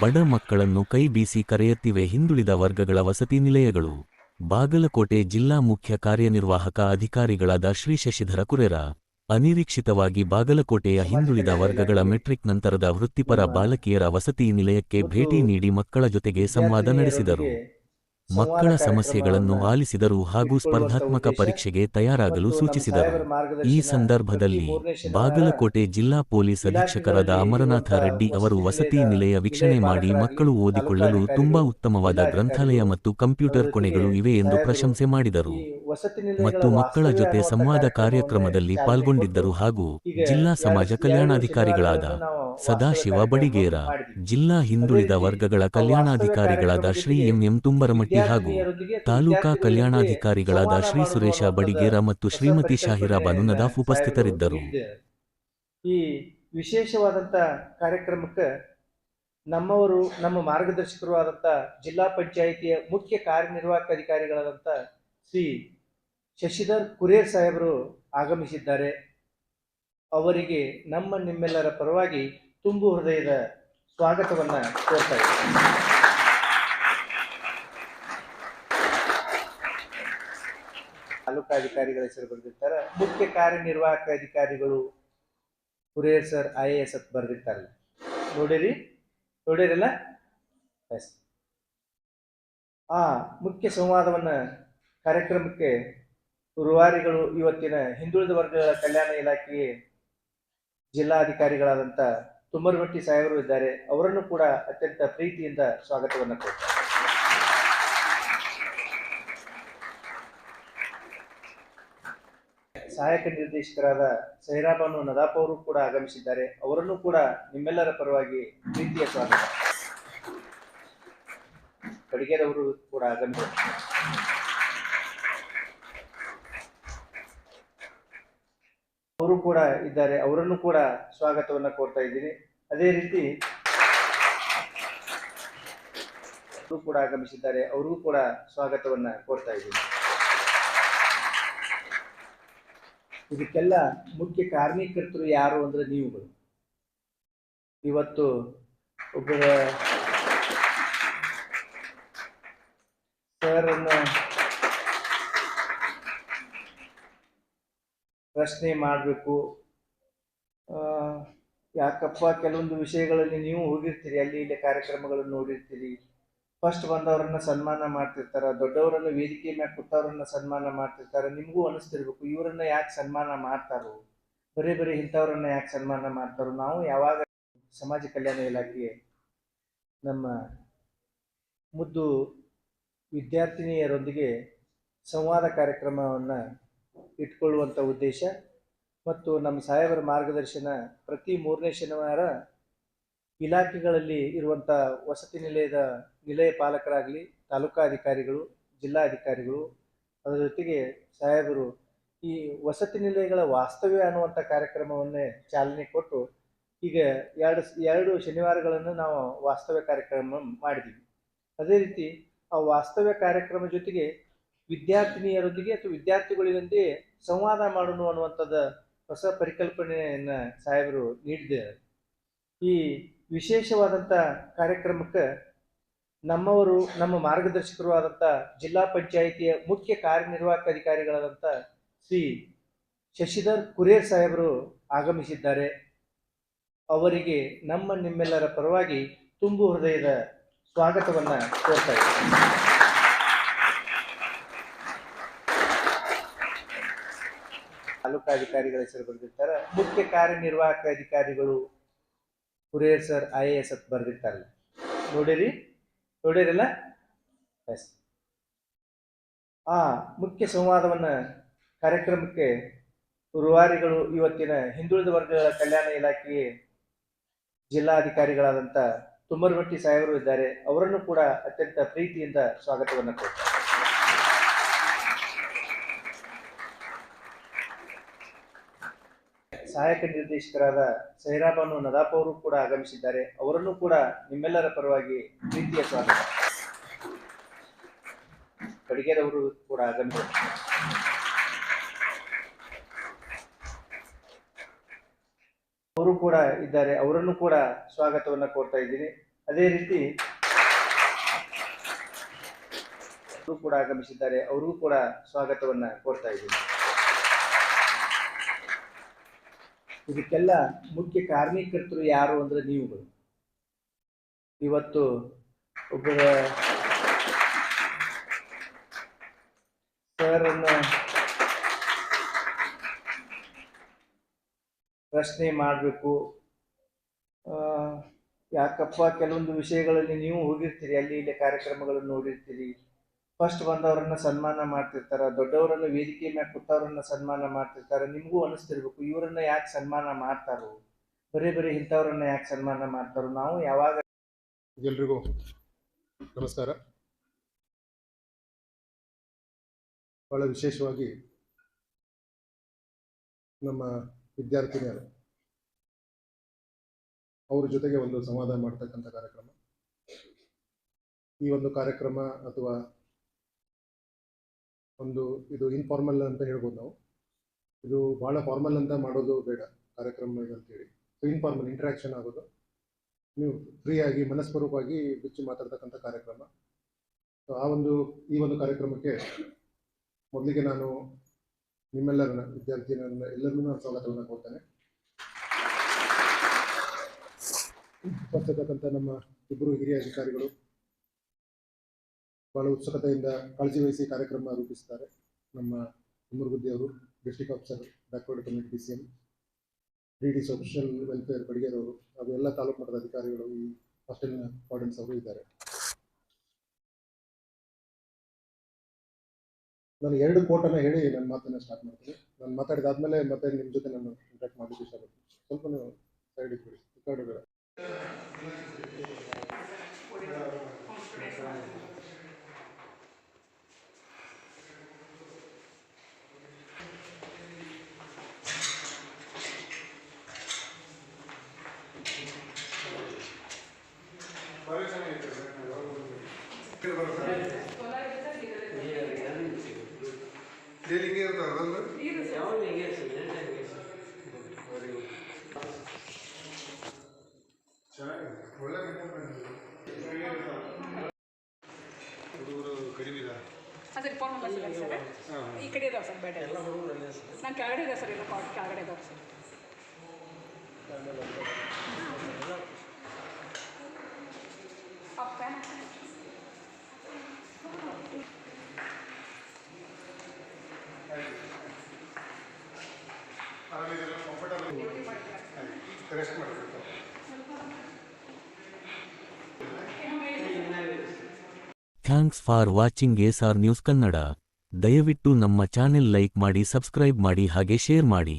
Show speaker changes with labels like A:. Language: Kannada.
A: ಬಡ ಮಕ್ಕಳನ್ನು ಕೈ ಬೀಸಿ ಕರೆಯುತ್ತಿವೆ ಹಿಂದುಳಿದ ವರ್ಗಗಳ ವಸತಿ ನಿಲಯಗಳು. ಬಾಗಲಕೋಟೆ ಜಿಲ್ಲಾ ಮುಖ್ಯ ಕಾರ್ಯನಿರ್ವಾಹಕ ಅಧಿಕಾರಿಗಳಾದ ಶ್ರೀ ಶಶಿಧರ ಕುರೆರ, ಅನಿರೀಕ್ಷಿತವಾಗಿ ಬಾಗಲಕೋಟೆಯ ಹಿಂದುಳಿದ ವರ್ಗಗಳ ಮೆಟ್ರಿಕ್ ನಂತರದ ವೃತ್ತಿಪರ ಬಾಲಕಿಯರ ವಸತಿ ನಿಲಯಕ್ಕೆ ಭೇಟಿ ನೀಡಿ ಮಕ್ಕಳ ಜೊತೆಗೆ ಸಂವಾದ ನಡೆಸಿದರು. ಮಕ್ಕಳ ಸಮಸ್ಯೆಗಳನ್ನು ಆಲಿಸಿದರು ಹಾಗೂ ಸ್ಪರ್ಧಾತ್ಮಕ ಪರೀಕ್ಷೆಗೆ ತಯಾರಾಗಲು ಸೂಚಿಸಿದರು. ಈ ಸಂದರ್ಭದಲ್ಲಿ ಬಾಗಲಕೋಟೆ ಜಿಲ್ಲಾ ಪೊಲೀಸ್ ಅಧೀಕ್ಷಕರಾದ ಅಮರನಾಥ ರೆಡ್ಡಿ ಅವರು ವಸತಿ ನಿಲಯ ವೀಕ್ಷಣೆ ಮಾಡಿ ಮಕ್ಕಳು ಓದಿಕೊಳ್ಳಲು ತುಂಬಾ ಉತ್ತಮವಾದ ಗ್ರಂಥಾಲಯ ಮತ್ತು ಕಂಪ್ಯೂಟರ್ ಕೊನೆಗಳು ಇವೆ ಎಂದು ಪ್ರಶಂಸೆ ಮಾಡಿದರು. ಮತ್ತು ಮಕ್ಕಳ ಜೊತೆ ಸಂವಾದ ಕಾರ್ಯಕ್ರಮದಲ್ಲಿ ಪಾಲ್ಗೊಂಡಿದ್ದರು ಹಾಗೂ ಜಿಲ್ಲಾ ಸಮಾಜ ಕಲ್ಯಾಣಾಧಿಕಾರಿಗಳಾದ ಸದಾಶಿವ ಬಡಿಗೇರ ಜಿಲ್ಲಾ ಹಿಂದುಳಿದ ವರ್ಗಗಳ ಕಲ್ಯಾಣಾಧಿಕಾರಿಗಳಾದ ಶ್ರೀ ಎಂ ಎಂ ತುಂಬರಮಟ್ಟಿ ಹಾಗೂ ತಾಲೂಕಾ ಕಲ್ಯಾಣಾಧಿಕಾರಿಗಳಾದ ಶ್ರೀ ಸುರೇಶ ಬಡಿಗೇರ ಮತ್ತು ಶ್ರೀಮತಿ ಶಾಹಿರಾ ಬಾನು ನದಾಫ್ ಉಪಸ್ಥಿತರಿದ್ದರು.
B: ಈ ವಿಶೇಷವಾದಂತಹ ಕಾರ್ಯಕ್ರಮಕ್ಕೆ ನಮ್ಮವರು ನಮ್ಮ ಮಾರ್ಗದರ್ಶಕರು ಆದಂತಹ ಜಿಲ್ಲಾ ಪಂಚಾಯಿತಿಯ ಮುಖ್ಯ ಕಾರ್ಯನಿರ್ವಾಹಕ ಅಧಿಕಾರಿಗಳಾದಂತಹ ಶ್ರೀ ಶಶಿಧರ್ ಕುರೇರ್ ಸಾಹೇಬರು ಆಗಮಿಸಿದ್ದಾರೆ. ಅವರಿಗೆ ನಮ್ಮ ನಿಮ್ಮೆಲ್ಲರ ಪರವಾಗಿ ತುಂಬು ಹೃದಯದ ಸ್ವಾಗತವನ್ನು ಕೋರ್ತಾ ಇದ್ದೀನಿ ತಾಲೂಕಾಧಿಕಾರಿಗಳ ಹೆಸರು ಬರೆದಿರ್ತಾರೆ. ಮುಖ್ಯ ಕಾರ್ಯನಿರ್ವಾಹಕ ಅಧಿಕಾರಿಗಳು ಕುರಿಯರ್ ಸರ್, ಐ ಎ ಎಸ್ ಅಂತ ಬರೆದಿರ್ತಾರಲ್ಲ. ನೋಡಿರಿ, ನೋಡಿರಲ್ಲ? ಎಸ್ ಆ ಮುಖ್ಯ ಸಂವಾದವನ್ನು ಕಾರ್ಯಕ್ರಮಕ್ಕೆ ರೂವಾರಿಗಳು ಇವತ್ತಿನ ಹಿಂದುಳಿದ ವರ್ಗಗಳ ಕಲ್ಯಾಣ ಇಲಾಖೆಗೆ ಜಿಲ್ಲಾಧಿಕಾರಿಗಳಾದಂತ ತುಮರವಟ್ಟಿ ಸಾಹೇಬರು ಇದ್ದಾರೆ. ಅವರನ್ನು ಕೂಡ ಅತ್ಯಂತ ಪ್ರೀತಿಯಿಂದ ಸ್ವಾಗತವನ್ನು ಕೊಡ್ತಾರೆ ಸಹಾಯಕ ನಿರ್ದೇಶಕರಾದ ಸೈರಾಬಾನು ನದಾಪ್ ಅವರು ಕೂಡ ಆಗಮಿಸಿದ್ದಾರೆ. ಅವರನ್ನು ಕೂಡ ನಿಮ್ಮೆಲ್ಲರ ಪರವಾಗಿ ಪ್ರೀತಿಯ ಸ್ವಾಗತ. ಕಡಿಗೆರವರು ಕೂಡ ಆಗಮಿಸಿದ್ದಾರೆ. ಅವರು ಕೂಡ ಇದ್ದಾರೆ. ಅವರನ್ನು ಕೂಡ ಸ್ವಾಗತವನ್ನ ಕೋರ್ತಾ ಇದ್ದೀನಿ. ಅದೇ ರೀತಿ ಅವರು ಕೂಡ ಆಗಮಿಸಿದ್ದಾರೆ. ಅವರಿಗೂ ಕೂಡ ಸ್ವಾಗತವನ್ನ ಕೋರ್ತಾ ಇದ್ದೀನಿ. ಇದಕ್ಕೆಲ್ಲ ಮುಖ್ಯ ಕಾರ್ಮಿಕರ್ತರು ಯಾರು ಅಂದ್ರೆ ನೀವುಗಳು. ಇವತ್ತು ಒಬ್ಬರ ಸರ್ ಪ್ರಶ್ನೆ ಮಾಡಬೇಕು. ಯಾಕಪ್ಪ ಕೆಲವೊಂದು ವಿಷಯಗಳಲ್ಲಿ ನೀವು ಹೋಗಿರ್ತೀರಿ, ಅಲ್ಲಿ ಇಲ್ಲಿ ಕಾರ್ಯಕ್ರಮಗಳನ್ನು ನೋಡಿರ್ತೀರಿ. ಫಸ್ಟ್ ಬಂದವರನ್ನ ಸನ್ಮಾನ ಮಾಡ್ತಿರ್ತಾರ, ದೊಡ್ಡವರನ್ನ ವೇದಿಕೆ ಮ್ಯಾಗ ಕೂತವ್ರನ್ನ ಸನ್ಮಾನ ಮಾಡ್ತಿರ್ತಾರ, ನಿಮಗೂ ಅನಿಸ್ತಿರ್ಬೇಕು, ಇವರನ್ನ ಯಾಕೆ ಸನ್ಮಾನ ಮಾಡ್ತಾರೋ? ಬರೀ ಬರೀ ಇಂಥವರನ್ನ ಯಾಕೆ ಸನ್ಮಾನ ಮಾಡ್ತಾರೋ? ನಾವು ಯಾವಾಗ ಸಮಾಜ ಕಲ್ಯಾಣ ಇಲಾಖೆ ನಮ್ಮ ಮುದ್ದು ವಿದ್ಯಾರ್ಥಿನಿಯರೊಂದಿಗೆ ಸಂವಾದ ಕಾರ್ಯಕ್ರಮವನ್ನು ಇಟ್ಕೊಳ್ಳುವಂಥ ಉದ್ದೇಶ. ಮತ್ತು ನಮ್ಮ ಸಾಹೇಬರ ಮಾರ್ಗದರ್ಶನ ಪ್ರತಿ ಮೂರನೇ ಶನಿವಾರ ಇಲಾಖೆಗಳಲ್ಲಿ ಇರುವಂಥ ವಸತಿ ನಿಲಯದ ನಿಲಯ ಪಾಲಕರಾಗಲಿ ತಾಲೂಕಾ ಅಧಿಕಾರಿಗಳು ಜಿಲ್ಲಾಧಿಕಾರಿಗಳು, ಅದರ ಜೊತೆಗೆ ಸಾಹೇಬರು ಈ ವಸತಿ ನಿಲಯಗಳ ವಾಸ್ತವ್ಯ ಅನ್ನುವಂಥ ಕಾರ್ಯಕ್ರಮವನ್ನೇ ಚಾಲನೆ ಕೊಟ್ಟು ಈಗ ಎರಡು ಎರಡು ಶನಿವಾರಗಳನ್ನು ನಾವು ವಾಸ್ತವ್ಯ ಕಾರ್ಯಕ್ರಮ ಮಾಡಿದ್ದೀವಿ. ಅದೇ ರೀತಿ ಆ ವಾಸ್ತವ್ಯ ಕಾರ್ಯಕ್ರಮ ಜೊತೆಗೆ ವಿದ್ಯಾರ್ಥಿನಿಯರೊಂದಿಗೆ ಅಥವಾ ವಿದ್ಯಾರ್ಥಿಗಳಿಗಂತೆ ಸಂವಾದ ಮಾಡೋಣ ಅನ್ನುವಂಥದ್ದು ಹೊಸ ಪರಿಕಲ್ಪನೆಯನ್ನ ಸಾಹೇಬರು ನೀಡಿದ್ದಾರೆ. ಈ ವಿಶೇಷವಾದಂಥ ಕಾರ್ಯಕ್ರಮಕ್ಕೆ ನಮ್ಮವರು, ನಮ್ಮ ಮಾರ್ಗದರ್ಶಕರು ಆದಂಥ ಜಿಲ್ಲಾ ಪಂಚಾಯಿತಿಯ ಮುಖ್ಯ ಕಾರ್ಯನಿರ್ವಾಹಕ ಅಧಿಕಾರಿಗಳಾದಂಥ ಶ್ರೀ ಶಶಿಧರ್ ಕುರೇರ್ ಸಾಹೇಬರು ಆಗಮಿಸಿದ್ದಾರೆ. ಅವರಿಗೆ ನಮ್ಮ ನಿಮ್ಮೆಲ್ಲರ ಪರವಾಗಿ ತುಂಬು ಹೃದಯದ ಸ್ವಾಗತವನ್ನು ಕೋರ್ತಾ ಇದ್ದೇನೆ. ತಾಲೂಕಾಧಿಕಾರಿಗಳ ಹೆಸರು ಬರೆದಿರ್ತಾರೆ. ಮುಖ್ಯ ಕಾರ್ಯನಿರ್ವಾಹಕ ಅಧಿಕಾರಿಗಳು ಕುರಿಯರ್ ಸರ್, ಐ ಎ ಎಸ್ ಅಂತ ಬರೆದಿರ್ತಾರಲ್ಲ. ನೋಡಿರಿ? ನೋಡಿರಲ್ಲ? ಆ ಮುಖ್ಯ ಸಂವಾದವನ್ನ ಕಾರ್ಯಕ್ರಮಕ್ಕೆ ರುವಾರಿಗಳು ಇವತ್ತಿನ ಹಿಂದುಳಿದ ವರ್ಗಗಳ ಕಲ್ಯಾಣ ಇಲಾಖೆಗೆ ಜಿಲ್ಲಾಧಿಕಾರಿಗಳಾದಂಥ ತುಮ್ಮರಮಟ್ಟಿ ಸಾಹೇಬರು ಇದ್ದಾರೆ. ಅವರನ್ನು ಕೂಡ ಅತ್ಯಂತ ಪ್ರೀತಿಯಿಂದ ಸ್ವಾಗತವನ್ನು ಕೊಡ್ತಾರೆ ಸಹಾಯಕ ನಿರ್ದೇಶಕರಾದ ಸೈರಾಬಾನು ನದಾಪ್ ಅವರು ಕೂಡ ಆಗಮಿಸಿದ್ದಾರೆ. ಅವರನ್ನು ಕೂಡ ನಿಮ್ಮೆಲ್ಲರ ಪರವಾಗಿ ಪ್ರೀತಿಯ ಸ್ವಾಗತ. ಕಡಿಗೆರವರು ಕೂಡ ಆಗಮಿಸಿದ್ದಾರೆ ಅವರು ಕೂಡ ಇದ್ದಾರೆ. ಅವರನ್ನು ಕೂಡ ಸ್ವಾಗತವನ್ನ ಕೋರ್ತಾ ಇದ್ದೀನಿ. ಅದೇ ರೀತಿ ಕೂಡ ಆಗಮಿಸಿದ್ದಾರೆ. ಅವರಿಗೂ ಕೂಡ ಸ್ವಾಗತವನ್ನ ಕೋರ್ತಾ ಇದ್ದೀನಿ. ಇದಕ್ಕೆಲ್ಲ ಮುಖ್ಯ ಕಾರಣೀಕರ್ತರು ಯಾರು ಅಂದ್ರೆ ನೀವುಗಳು. ಇವತ್ತು ಒಬ್ಬರ ಸರ್ ಅನ್ನ ಪ್ರಶ್ನೆ ಮಾಡಬೇಕು. ಯಾಕಪ್ಪ, ಕೆಲವೊಂದು ವಿಷಯಗಳಲ್ಲಿ ನೀವು ಹೋಗಿರ್ತೀರಿ, ಅಲ್ಲಿ ಇಲ್ಲಿ ಕಾರ್ಯಕ್ರಮಗಳನ್ನು ನೋಡಿರ್ತೀರಿ. ಫಸ್ಟ್ ಬಂದವರನ್ನ ಸನ್ಮಾನ ಮಾಡ್ತಿರ್ತಾರ, ದೊಡ್ಡವರನ್ನ ವೇದಿಕೆ ಮ್ಯಾಗ ಕೂತವ್ರನ್ನ ಸನ್ಮಾನ ಮಾಡ್ತಿರ್ತಾರ, ನಿಮಗೂ ಅನಿಸ್ತಿರ್ಬೇಕು, ಇವರನ್ನ ಯಾಕೆ ಸನ್ಮಾನ ಮಾಡ್ತಾರೋ? ಬರೀ ಬರೀ ಇಂಥವ್ರನ್ನ ಯಾಕೆ ಸನ್ಮಾನ ಮಾಡ್ತಾರೋ? ನಾವು ಯಾವಾಗ
C: ಎಲ್ರಿಗೂ ನಮಸ್ಕಾರ. ಬಹಳ ವಿಶೇಷವಾಗಿ ನಮ್ಮ ವಿದ್ಯಾರ್ಥಿನಿಯರು, ಅವ್ರ ಜೊತೆಗೆ ಒಂದು ಸಂವಾದ ಮಾಡ್ತಕ್ಕಂಥ ಕಾರ್ಯಕ್ರಮ. ಈ ಒಂದು ಕಾರ್ಯಕ್ರಮ ಅಥವಾ ಒಂದು ಇದು ಇನ್ಫಾರ್ಮಲ್ ಅಂತ ಹೇಳ್ಬೋದು ನಾವು. ಇದು ಭಾಳ ಫಾರ್ಮಲ್ ಅಂತ ಮಾಡೋದು ಬೇಡ ಕಾರ್ಯಕ್ರಮ ಅಂತೇಳಿ ಸೊ ಇನ್ಫಾರ್ಮಲ್ ಇಂಟ್ರಾಕ್ಷನ್ ಆಗೋದು. ನೀವು ಫ್ರೀಯಾಗಿ ಮನಸ್ಪೂರ್ವಕವಾಗಿ ಬಿಚ್ಚಿ ಮಾತಾಡ್ತಕ್ಕಂಥ ಕಾರ್ಯಕ್ರಮ. ಸೊ ಆ ಒಂದು, ಈ ಒಂದು ಕಾರ್ಯಕ್ರಮಕ್ಕೆ ಮೊದಲಿಗೆ ನಾನು ನಿಮ್ಮೆಲ್ಲರನ್ನ ವಿದ್ಯಾರ್ಥಿಗಳನ್ನ ಎಲ್ಲರನ್ನೂ ನಾನು ಸ್ವಾಗತವನ್ನು ಕೊಡ್ತೇನೆ. ಬರ್ತಕ್ಕಂಥ ನಮ್ಮ ಇಬ್ಬರು ಹಿರಿಯ ಅಧಿಕಾರಿಗಳು ಬಹಳ ಉತ್ಸುಕತೆಯಿಂದ ಕಾಳಜಿ ವಹಿಸಿ ಕಾರ್ಯಕ್ರಮ ರೂಪಿಸುತ್ತಾರೆ ನಮ್ಮ ಕುಮ್ಮರಗುದ್ದಿ ಅವರು district officer backward community D C M D D social welfare ಬಡಿಗೇರವರು, ಹಾಗೂ ಎಲ್ಲ ತಾಲೂಕು ಮಟ್ಟದ ಅಧಿಕಾರಿಗಳು ಈ ಹಾಸ್ಟೆಲ್ನ ವಾರ್ಡನ್ಸ್ ಅವರು ಇದ್ದಾರೆ. ನಾನು ಎರಡು ಕೋಟನ್ನು ಹೇಳಿ ನನ್ನ ಮಾತನ್ನ ಸ್ಟಾರ್ಟ್ ಮಾಡ್ತೀನಿ. ನಾನು ಮಾತಾಡಿದಾದ್ಮೇಲೆ ಮತ್ತೆ ನಿಮ್ಮ ಜೊತೆ ನಾನು ಇಂಟ್ರಾಕ್ಟ್ ಮಾಡಲಿಕ್ಕೆ ಇಷ್ಟಪಡ್ತೀನಿ ಸ್ವಲ್ಪ ಸೈಡ್ ಇಟ್ಬಿಡಿ ಈ
D: ಇರ್ತಾವೆ ಚೆನ್ನಾಗಿದೆ ಒಳ್ಳೆ ಹುಡುಗರು ಕಡಿಮೆ ಇದ್ದಾರೆ
E: ಸರ್. ಫೋನ್ ನಂಬರ್ ಸರ್ ಈ ಕಡೆ ಇದಾವೆ ಸರ್ ಬೇಡ. ನಾನು ಕೆಳಗಡೆ ಇದೆ ಸರ್ ಎಲ್ಲ ಕಾಟ್ ಕೆಳಗಡೆ ಇದಾವೆ ಸರ್. ಆ
A: thanks for watching S R news Kannada ದಯವಿಟ್ಟು ನಮ್ಮ ಚಾನೆಲ್ ಲೈಕ್ ಮಾಡಿ, ಸಬ್ಸ್ಕ್ರೈಬ್ ಮಾಡಿ, ಹಾಗೆ ಶೇರ್ ಮಾಡಿ.